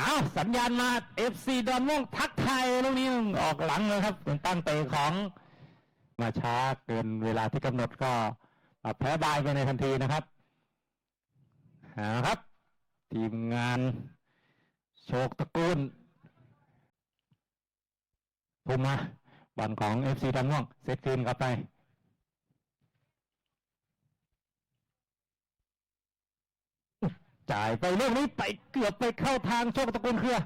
อ้าวสัญญาณมา FC ดอนม่วงทักไทยลูกนี้ออกหลังเลยครับเป็นตั้งเตะของ มาช้าเกินเวลาที่กำหนดก็แพ้บายไปในทันทีนะครับหาครับ ทีมงาน โชคตะกูลภูมิมาบอลของ FC ดอนม่วงเซตคืนกลับไป จ่ายไปลูกนี้ไปเกือบไปเข้าทางโชคตระกูลเครือ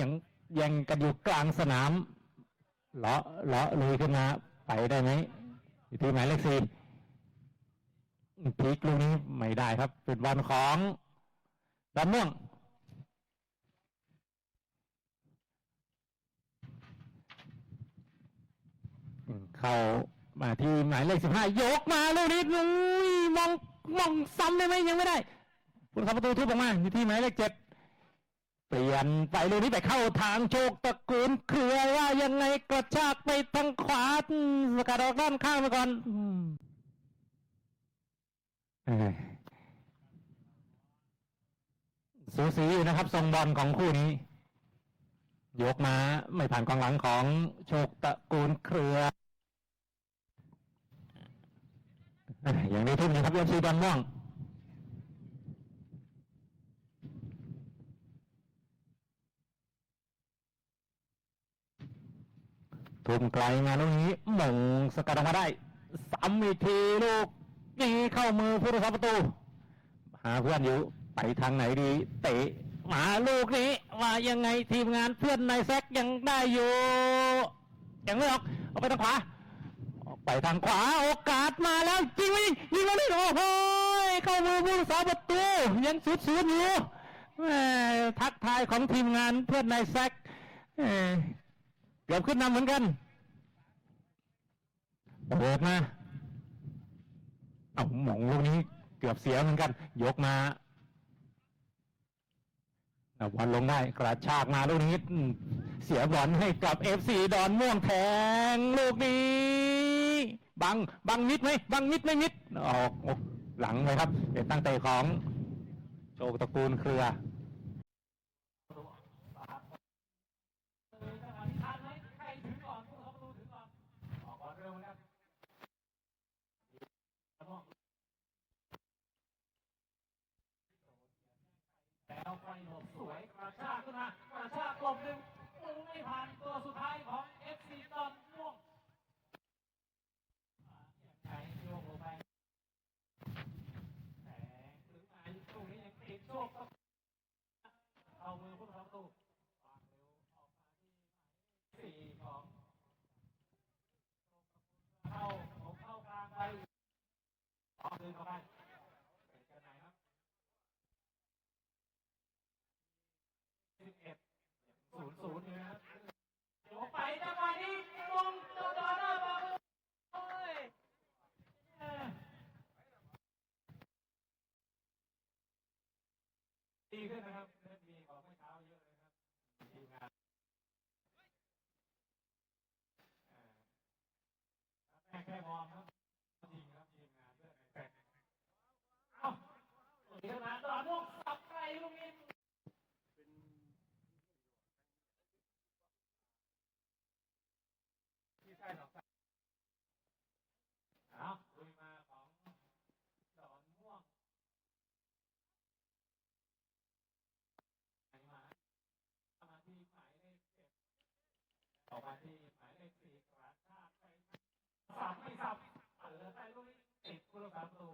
ยังยังกันอยู่กลางสนามเลาะเลาะลุยขึ้นมาไปได้ไหมอยู่ที่หมายเลขสี่พลิกลูกนี้ไม่ได้ครับ เป็นบอลของดอนม่วงเข้ามาที่หมายเลขสิบห้ายกมาลูกนี้อุ้ยมองมองซ้ำได้ไหมยังไม่ได้ ผู้ทำประตูทุบออกมาอยู่ที่หมายเลขเจ็ดเปลี่ยนไปลูกนี้ไปเข้าทางโชคตระกูลเครือว่ายังไงกระชากไปทางขวาสกัดออกด้านข้างไปก่อนสูสีอยู่นะครับ ทรงบอลของคู่นี้ ยกมาไม่ผ่านกองหลังของโชคตระกูลเครืออย่างนี้ทุ่มนะครับเอฟซีดอนม่วง ทุ่มไกลมานลูกนี้มงสกัดออกมาได้ซ้ำอีกทีลูกนี้เข้ามือผู้รักษาประตู หาเพื่อนอยู่ไปทางไหนดี เตะมาลูกนี้ว่ายังไงทีมงานเพื่อนนายแซกยังได้อยู่ยังไม่ออกเอาไปทางขวาออกไปทางขวาโอกาสมาแล้วจริงไหมยิงแล้วนี่โอ้โหเข้ามือผู้รักษาประตู ยังสุดๆอยู่ทักทายของทีมงานเพื่อนนายแซก เกือบขึ้นนำเหมือนกันเปิดมา เอาหมองลูกนี้ เกือบเสียเหมือนกัน ยกมาเอาบอลงได้กระชากมาลูกนี้ เสียบอลให้กับเอฟซีดอนม่วงแทงลูกนี้ บัง บังมิดไหม บังมิดไม่มิด ออกหลังเลยครับ เป็นตั้งเตะของโชคตระกูลเครือ แล้วไฟหลบสวยกระชากขึ้นมากระชากกลบหนึ่งมึงไม่ผ่านตัวสุดท้ายของเอฟซีตอนยังไงโยกลงไปแสงหรือมาตรงนี้ยังติดโชคก็เอามือพุทธประตูวางเร็วออกมาที่หมายเลขสี่ของเข้าของเข้ากลางไปออกเดินเข้าไปเป็นกันไหนครับ สิบเอ็ดศูนย์ศูนย์อยู่นะครับเดี๋ยวไปจังหวะนี้มงตัวต่อหน้าบอลโอ้ยเออดีขึ้ นนะครับเริ่มมีกว่าเมื่อเช้าเยอะเลยครับทีมงานแค่แค่มองครับจริงครับทีมงานเพื่อนในแฟนเอ้าทีมงานตอนลูกสับไกลลูกนี้ ที่ใช่หรอกครับเอาคุยมาของดอนม่วงไหนมามาที่หมายเลขเจ็ด อกมาที่หมายเลขสี่กระชากไปสับไม่สับเปิดไปลูกนี้ติดกุลกษาประตู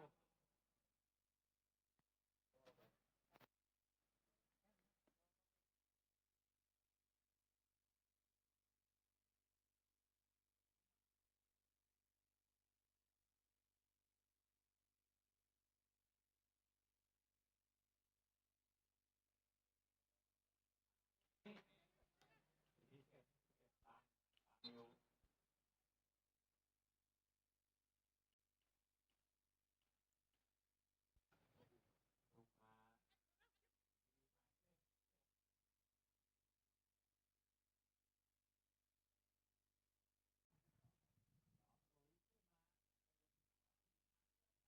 ที่เจ็ดเจ็ดตามตามนิ้วลูกมา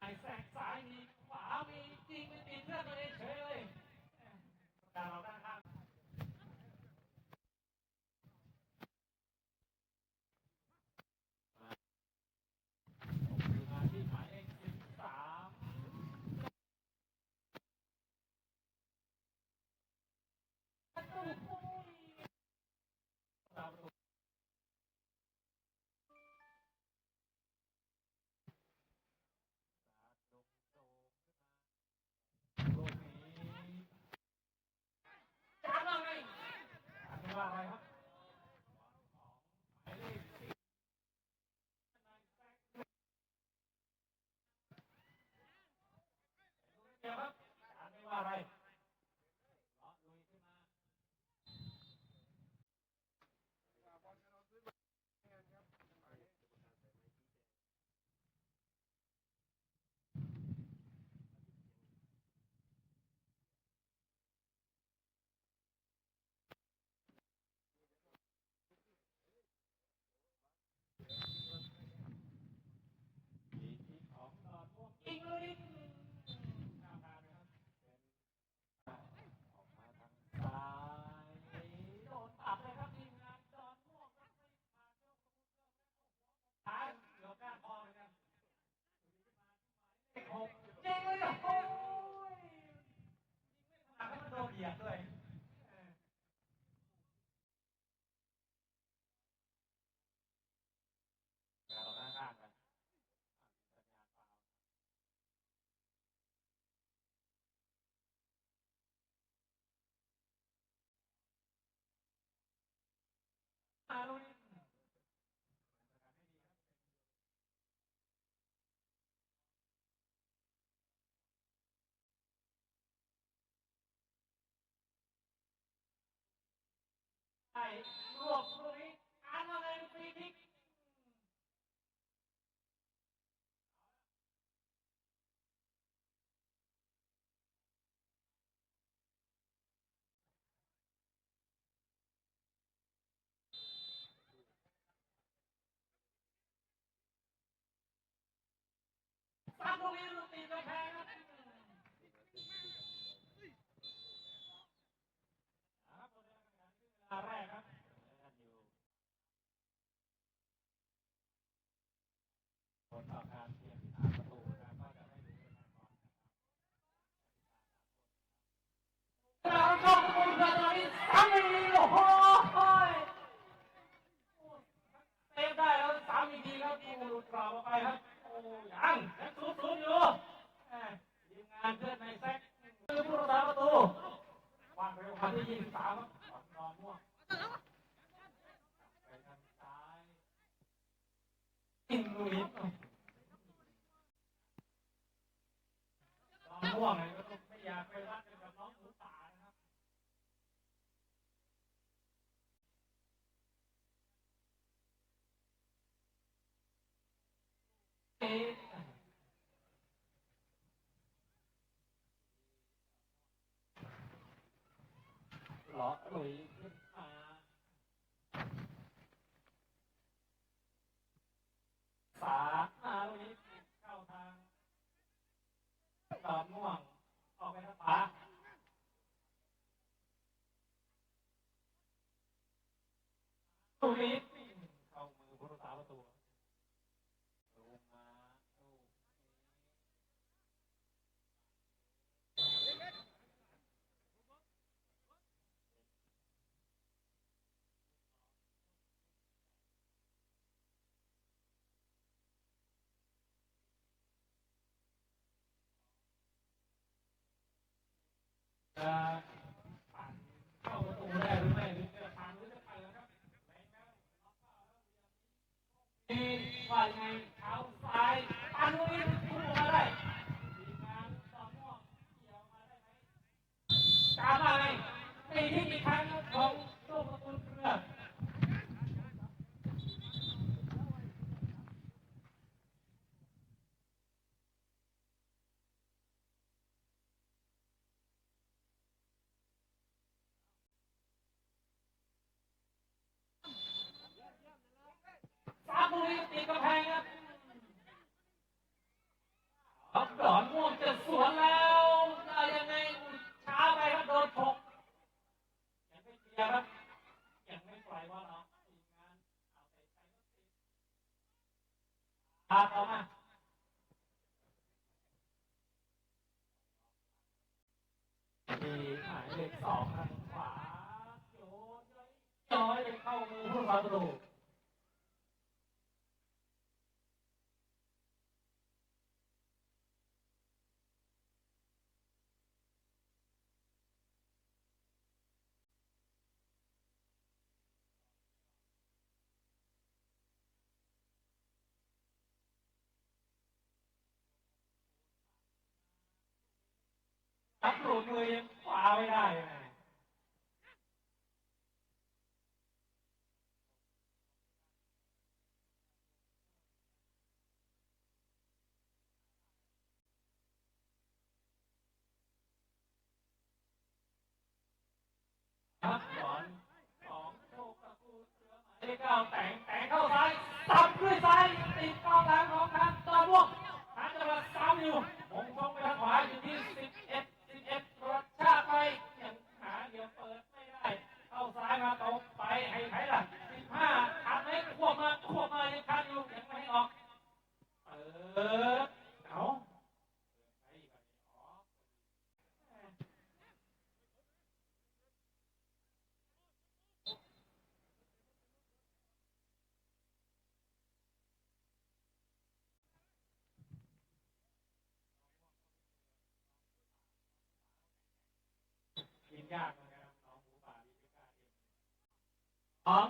ไอ้ แสงซ้ายมีขวามีจริงไม่ติดเพื่อนตัวเองเฉยเลยการเราด้านข้าง ลูกนี้จานว่าไงจานว่าอะไรครับหมายเลขสี่ เดี๋ยวครับจานไม่ว่าอะไรเลาะลุยขึ้นมา มีที่ของดอนม่วงยิงเลยหน้าตาเลยครับเป็นออกมาทางซ้ายโดนตัดเลยครับทีมงานดอนม่วงครับไม่มาเจ้าท้ายเกือบก้านคอเลยนะเลขหกยิงเลยโอ้ยยิงไม่ถนัดให้มันโดนเหยียบด้วยเออเราต้องข้างๆกัน สัญญาณฟาวล์ มาลูกนี้ใช่รวบลูกนี้อ่านว่าไงฟรีคิก สามลูกนี้ลูกตีกระแพงครับครับเวลาแรกครับผลต่อการเทียบสามประตูนะครับก็จะได้ดูกันก่อนนะครับเราชมคุณกันตอนนี้สามอีกโอ้โหเซฟได้แล้วสามอีกทีครับโอ้หลุดกรอบออกไปครับ ยังยังสูสูอยู่แหม่ทีมงานเพื่อนในแซกคือผู้รักษาประตูวางเร็วคันที่ยี่สิบสามครับนอนม่วงไปทางซ้ายอินลุยนอนม่วงเลยก็ไม่อยากไปวักกับน้องหมูป่านะครับเอ๊ะ เลาะลุยขึ้นมาสามาลุยเข้าทางตอนม่วง ออกไปทางขวาลุยเข้ามือผู้รักษาประตูลงมาลูกนี้ จะปั่นเข้าประตูได้หรือไม่หรือจะพังหรือจะไปแล้วครับแรงแล้วนี่ว่ายังไงเท้าซ้ายปั่นตรงนี้พุ่งออกมาได้ทีมงานต่อม่วงเกี่ยวมาได้ไหมตามมาไงตีที่อีกครั้งของลูกประตูเรือ สามลูกนี้ตีกระแพงครับเอาดอนม่วงจะสวนแล้วได้ยังไงช้าไปครับโดนฉกยังไม่เคลียร์ครับยังไม่ปล่อยบอลออกทีมงานเอาไปใช้รถติดพาต่อมาที่หมายเลขสองทางขวาร้อยเลยเข้ามือผู้รัาประตู ดหลุดมือยังคว้าไม่ได้เลยครับสอนของโชคตระกูลเสือหมายเลขเก้าแต่งแต่งเข้าซ้ายตับด้วยซ้ายติดกองหลังของทางตะลุกหาจังหวะซ้ำอยู่ เปิดเอากินยากเหมือนกันครับน้องหมูป่าที่ไม่กล้ากินของ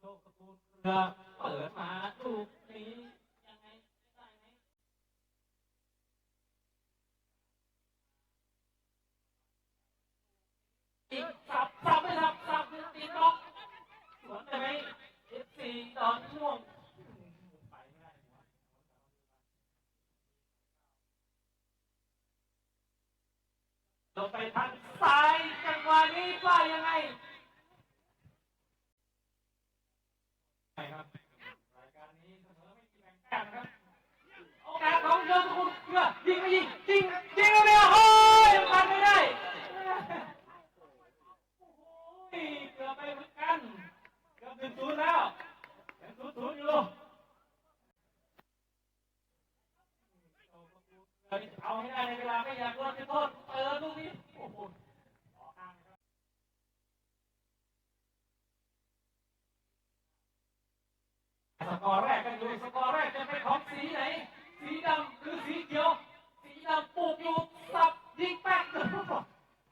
โลกตระกูลเรือเปิดมาลูกนี้ยังไงได้ไหม อีกสับสับไม่สับสับตีนอกสวนได้ไหมเอฟซีตอนช่วงลงไปทางซ้ายจังหวะนี้ว่ายังไงใช่ครับรายการนี้เสมอไม่มีแบ่งแต้มนะครับโอกาสของเยอะทุกคนเพื่อยิงไม่ยิงยิงยิงเอาไปโอ้ยมันไม่ได้โอ้โหเกือบไปเหมือนกันเกือบหนึ่งศูนย์แล้วยังศูนย์ศูนย์อยู่เอาให้ได้ในเวลาไม่อยากโดนจุดโทษเปิดลูกนี้โอ้โหออกข้างนะครับสกอร์แรกกันอยู่สกอร์แรกจะเป็นของสีไหน สีดำหรือสีเขียว สีดำปลูกอยู่สับยิงแป๊ก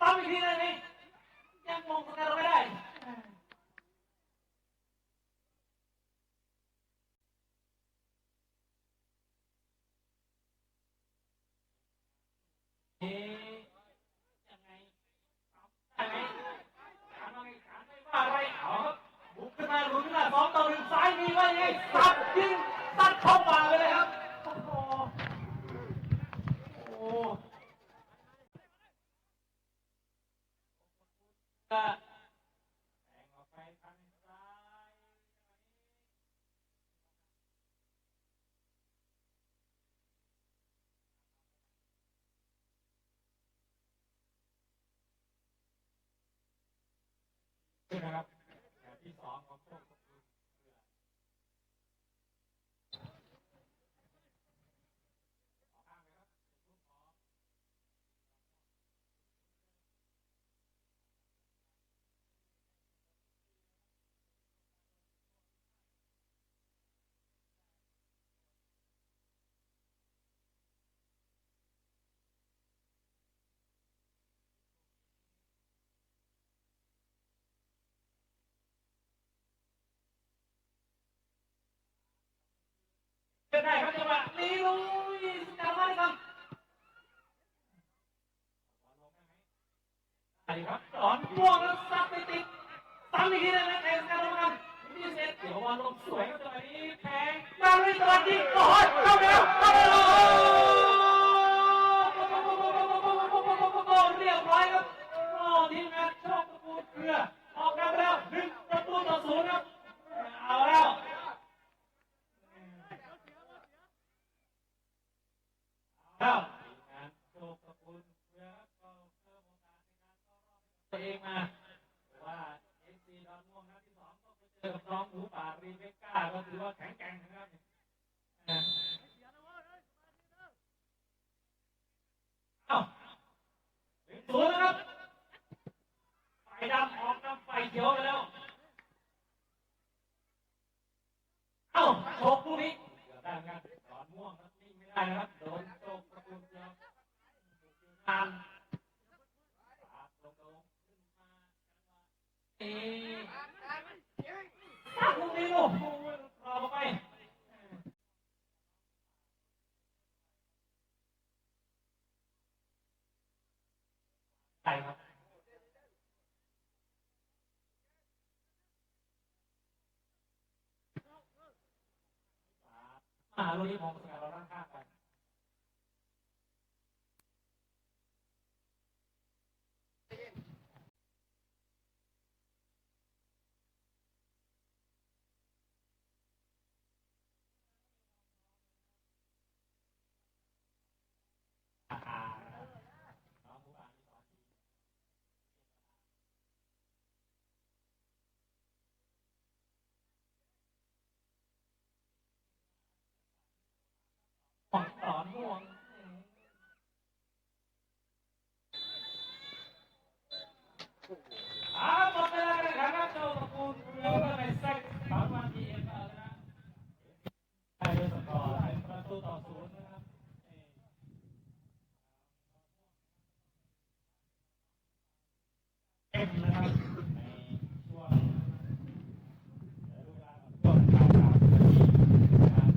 ตั้มอีกทีได้ไหมยังมองสกอร์ไม่ได้ เอ๊ะยังไงทำได้ไหมถามว่าไงถามไม่ว่าอะไรเอาครั บุกขึ้นมาลุกขึ้นมาสองต่อหนึ่งซ้ายมีว่ายังซัดยิงตัดเข้าป่าไปเลยครับ โอ้โหโอ้โหก็แทงออกไปทางซ้าย นะครับแถวที่สองของพวกลเรือออกข้างเลยครับลูกของเป็น ได้ครับจังหวะนี้ลุยกลับมาเลยครับใช่ครับสอนม่วงแล้วซับไปติดตั้งอีกทีได้ไหมเตะกันลงกันนี่เสร็จเดี๋ยววันลงสวยครับจังหวะนี้แทงมาเลยตะวันยิงโอ้ยเข้าไปแล้วเข้าไปแล้วเรียบร้อยครับโอ้ทีมงานโชคตระกูลเกลือออกกันไปแล้วหนึ่งประตูต่อศูนย์ครับเอาแล้ว แล้วงานโชคตระกูลเพื่อก็เพิ่มโอกาสในการเข้ารอบตัวเองมาว่าเอฟซีดอนม่วงนัดที่สองก็ไปเจอกับน้องหมูป่ารีเบคก้าก็ถือว่าแข็งแกร่งนะครับเอ้าหนึ่งศูนย์นะครับไฟดำออกนำไฟเขียว ขียวไปแล้ว เอ้าโชกลูกนี้เกือบได้เหมือนกันสอนม่วงครับนิ่งไม่ได้นะครับ โดนโชกตระกูลเดียวงานปาดลงลงขึ้นมาเอ๊ะปักลูกนี้ลูกโอ้ยรอเข้าไป ใช่ครับ มาลูกนี้มองสกัดเราด้านข้างกันอ่าน้องผู้อ่านที่สองที ม่วงสอนม่วงอ่าหมดเวลาการแข่งขันครับโจตระกูลเรือก็ในเซตสามวันทีเอ็มเอาชนะไทยด้วยสกอร์เป็นประตูต่อศูนย์นะครับเอ่อ เอ็มนะครับในช่วงฤดูกาลช่วงปลายสามนาทีนะครับ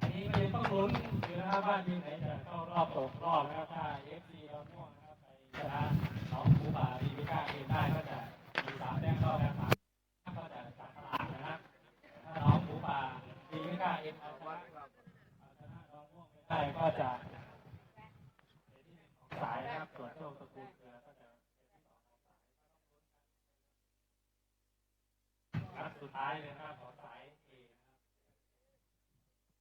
สายนี้ก็ยังต้องลุ้นอยู่นะครับว่า ทีมไหนจะเข้ารอบตกรอบนะครับถ้าเอฟซีดอนม่วงนะครับไปชนะน้องภูป่าดีพิก้าเองได้ก็จะมีสามแต้มเข้าแล้วสามก็จะจับตลาดนะครับถ้าน้องภูป่าดีพิก้าเองเอาชนะเอาชนะน้องม่วงได้ก็จะสายนะครับส่วนโชคตระกูลเกลือก็จะเป็นที่สองของสายนัดสุดท้ายเลยนะครับ